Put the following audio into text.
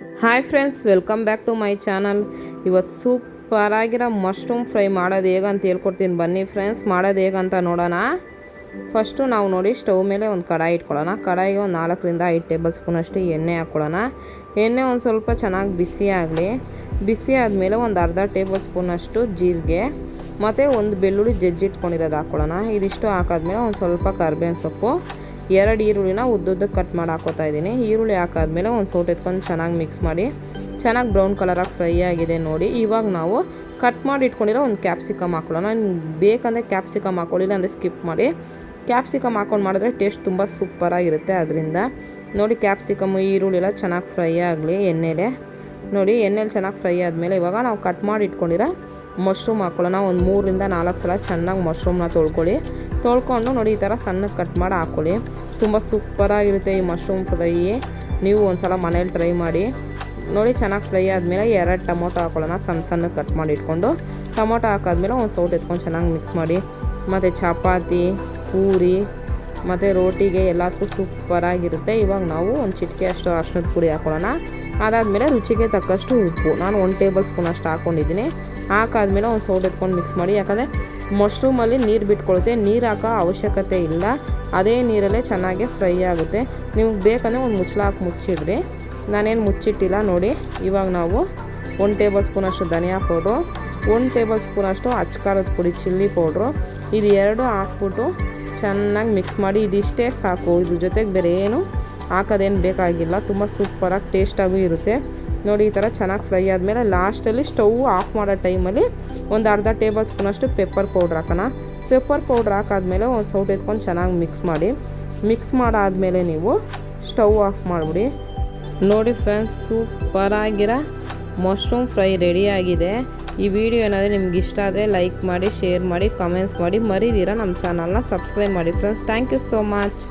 Hi friends welcome back to my channel ಇವತ್ತು ಸೂಪರಾಗಿರೋ mushroom fry ಮಾಡೋದು ಹೇಗೆ ಅಂತ ಹೇಳ್ಕೊಡ್ತೀನಿ ಬನ್ನಿ ಫ್ರೆಂಡ್ಸ್ ಮಾಡೋದು ಹೇಗೆ ಅಂತ ನೋಡೋಣ. ಫಸ್ಟು ನಾವು ನೋಡಿ ಸ್ಟವ್ ಮೇಲೆ ಒಂದು ಕಡಾಯಿ ಇಟ್ಕೊಳ್ಳೋಣ. ಕಡಾಯಿಗೆ ಒಂದು ನಾಲ್ಕರಿಂದ ಐದು ಟೇಬಲ್ ಸ್ಪೂನಷ್ಟು ಎಣ್ಣೆ ಹಾಕ್ಕೊಳ್ಳೋಣ. ಎಣ್ಣೆ ಒಂದು ಸ್ವಲ್ಪ ಚೆನ್ನಾಗಿ ಬಿಸಿ ಆಗಲಿ. ಬಿಸಿ ಆದಮೇಲೆ ಒಂದು ಅರ್ಧ ಟೇಬಲ್ ಸ್ಪೂನಷ್ಟು ಜೀರಿಗೆ, ಮತ್ತು ಒಂದು ಬೆಳ್ಳುಳ್ಳಿ ಜಜ್ಜಿಟ್ಕೊಂಡಿರೋದು ಹಾಕ್ಕೊಳ್ಳೋಣ. ಇದಿಷ್ಟು ಹಾಕಾದ್ಮೇಲೆ ಒಂದು ಸ್ವಲ್ಪ ಕರ್ಬೇವಿನ ಸೊಪ್ಪು ಎರಡು ಈರುಳ್ಳಿನ ಉದ್ದುದ್ದಕ್ಕೆ ಕಟ್ ಮಾಡಿ ಹಾಕೋತಾ ಇದ್ದೀನಿ. ಈರುಳ್ಳಿ ಹಾಕಾದ್ಮೇಲೆ ಒಂದು ಸೌಟ್ ಎತ್ಕೊಂಡು ಚೆನ್ನಾಗಿ ಮಿಕ್ಸ್ ಮಾಡಿ. ಚೆನ್ನಾಗಿ ಬ್ರೌನ್ ಕಲರಾಗಿ ಫ್ರೈ ಆಗಿದೆ ನೋಡಿ. ಇವಾಗ ನಾವು ಕಟ್ ಮಾಡಿ ಇಟ್ಕೊಂಡಿರೋ ಒಂದು ಕ್ಯಾಪ್ಸಿಕಮ್ ಹಾಕೊಳ್ಳೋಣ. ಬೇಕಂದರೆ ಕ್ಯಾಪ್ಸಿಕಮ್ ಹಾಕೊಳ್ಳಿಲ್ಲ ಅಂದರೆ ಸ್ಕಿಪ್ ಮಾಡಿ. ಕ್ಯಾಪ್ಸಿಕಮ್ ಹಾಕೊಂಡು ಮಾಡಿದ್ರೆ ಟೇಸ್ಟ್ ತುಂಬ ಸೂಪರಾಗಿರುತ್ತೆ ಅದರಿಂದ. ನೋಡಿ ಕ್ಯಾಪ್ಸಿಕಮ್ ಈರುಳ್ಳಿ ಎಲ್ಲ ಚೆನ್ನಾಗಿ ಫ್ರೈ ಆಗಲಿ ಎಣ್ಣೆಲೆ. ನೋಡಿ, ಎಣ್ಣೆಲಿ ಚೆನ್ನಾಗಿ ಫ್ರೈ ಆದಮೇಲೆ ಇವಾಗ ನಾವು ಕಟ್ ಮಾಡಿ ಇಟ್ಕೊಂಡಿರೋ ಮಶ್ರೂಮ್ ಹಾಕೊಳ್ಳೋಣ. ಒಂದು ಮೂರರಿಂದ ನಾಲ್ಕು ಸಲ ಚೆನ್ನಾಗಿ ಮಶ್ರೂಮ್ನ ತೊಳ್ಕೊಳ್ಳಿ. ತೊಳ್ಕೊಂಡು ನೋಡಿ ಈ ಥರ ಸಣ್ಣಕ್ಕೆ ಕಟ್ ಮಾಡಿ ಹಾಕ್ಕೊಳ್ಳಿ. ತುಂಬ ಸೂಪರಾಗಿರುತ್ತೆ ಈ ಮಶ್ರೂಮ್ ಫ್ರೈ. ನೀವು ಒಂದು ಸಲ ಮನೇಲಿ ಟ್ರೈ ಮಾಡಿ. ನೋಡಿ ಚೆನ್ನಾಗಿ ಫ್ರೈ ಆದಮೇಲೆ ಎರಡು ಟೊಮೊಟೊ ಹಾಕೊಳ್ಳೋಣ. ಸಣ್ಣ ಸಣ್ಣಗೆ ಕಟ್ ಮಾಡಿ ಇಟ್ಕೊಂಡು. ಟೊಮೊಟೊ ಹಾಕಾದ್ಮೇಲೆ ಒಂದು ಸೌಟ್ ಎತ್ಕೊಂಡು ಚೆನ್ನಾಗಿ ಮಿಕ್ಸ್ ಮಾಡಿ. ಮತ್ತು ಚಪಾತಿ, ಪೂರಿ, ಮತ್ತು ರೋಟಿಗೆ ಎಲ್ಲದಕ್ಕೂ ಸೂಪರಾಗಿರುತ್ತೆ. ಇವಾಗ ನಾವು ಒಂದು ಚಿಟಿಕೆ ಅಷ್ಟು ಅರ್ಶನದ ಪುಡಿ ಹಾಕೊಳ್ಳೋಣ. ಅದಾದಮೇಲೆ ರುಚಿಗೆ ತಕ್ಕಷ್ಟು ಉಪ್ಪು. ನಾನು ಒಂದು ಟೇಬಲ್ ಸ್ಪೂನ್ ಅಷ್ಟು ಹಾಕ್ಕೊಂಡಿದ್ದೀನಿ. ಹಾಕಾದ್ಮೇಲೆ ಒಂದು ಸೌಟ್ ಎತ್ಕೊಂಡು ಮಿಕ್ಸ್ ಮಾಡಿ. ಯಾಕಂದರೆ ಮಶ್ರೂಮಲ್ಲಿ ನೀರು ಬಿಟ್ಕೊಳುತ್ತೆ. ನೀರು ಹಾಕೋ ಅವಶ್ಯಕತೆ ಇಲ್ಲ. ಅದೇ ನೀರಲ್ಲೇ ಚೆನ್ನಾಗಿ ಫ್ರೈ ಆಗುತ್ತೆ. ನಿಮ್ಗೆ ಬೇಕಂದರೆ ಒಂದು ಮುಚ್ಚಳ ಹಾಕಿ ಮುಚ್ಚಿಡ್ರಿ. ನಾನೇನು ಮುಚ್ಚಿಟ್ಟಿಲ್ಲ ನೋಡಿ. ಇವಾಗ ನಾವು ಒಂದು ಟೇಬಲ್ ಸ್ಪೂನಷ್ಟು ಧನಿಯಾ ಪೌಡ್ರು, ಒಂದು ಟೇಬಲ್ ಸ್ಪೂನಷ್ಟು ಅಚ್ಕಾರದ ಪುಡಿ ಚಿಲ್ಲಿ ಪೌಡ್ರು. ಇದು ಎರಡು ಹಾಕ್ಬಿಟ್ಟು ಚೆನ್ನಾಗಿ ಮಿಕ್ಸ್ ಮಾಡಿ ಇದಿಷ್ಟೇ ಸಾಕು. ಇದ್ರ ಜೊತೆಗೆ ಬೇರೆ ಏನು ಹಾಕೋದೇನು ಬೇಕಾಗಿಲ್ಲ. ತುಂಬ ಸೂಪರಾಗಿ ಟೇಸ್ಟಾಗೂ ಇರುತ್ತೆ. ನೋಡಿ, ಈ ಥರ ಚೆನ್ನಾಗಿ ಫ್ರೈ ಆದಮೇಲೆ ಲಾಸ್ಟಲ್ಲಿ ಸ್ಟವ್ ಆಫ್ ಮಾಡೋ ಟೈಮಲ್ಲಿ ಒಂದು ಅರ್ಧ ಟೇಬಲ್ ಸ್ಪೂನಷ್ಟು ಪೆಪ್ಪರ್ ಪೌಡ್ರ್ ಹಾಕೋಣ. ಪೆಪ್ಪರ್ ಪೌಡ್ರ್ ಹಾಕಾದ್ಮೇಲೆ ಒಂದು ಸೌಟ್ ಎತ್ಕೊಂಡು ಚೆನ್ನಾಗಿ ಮಿಕ್ಸ್ ಮಾಡಿ. ಮಿಕ್ಸ್ ಮಾಡಾದಮೇಲೆ ನೀವು ಸ್ಟವ್ ಆಫ್ ಮಾಡಿಬಿಡಿ. ನೋಡಿ ಫ್ರೆಂಡ್ಸ್ ಸೂಪರಾಗಿರೋ ಮಶ್ರೂಮ್ ಫ್ರೈ ರೆಡಿಯಾಗಿದೆ ಈ ವಿಡಿಯೋ ಏನಾದರೆ ನಿಮ್ಗೆ ಇಷ್ಟ ಆದರೆ ಲೈಕ್ ಮಾಡಿ ಶೇರ್ ಮಾಡಿ ಕಮೆಂಟ್ಸ್ ಮಾಡಿ ಮರಿದಿರ ನಮ್ಮ ಚಾನಲ್ನ ಸಬ್ಸ್ಕ್ರೈಬ್ ಮಾಡಿ. Friends thank you so much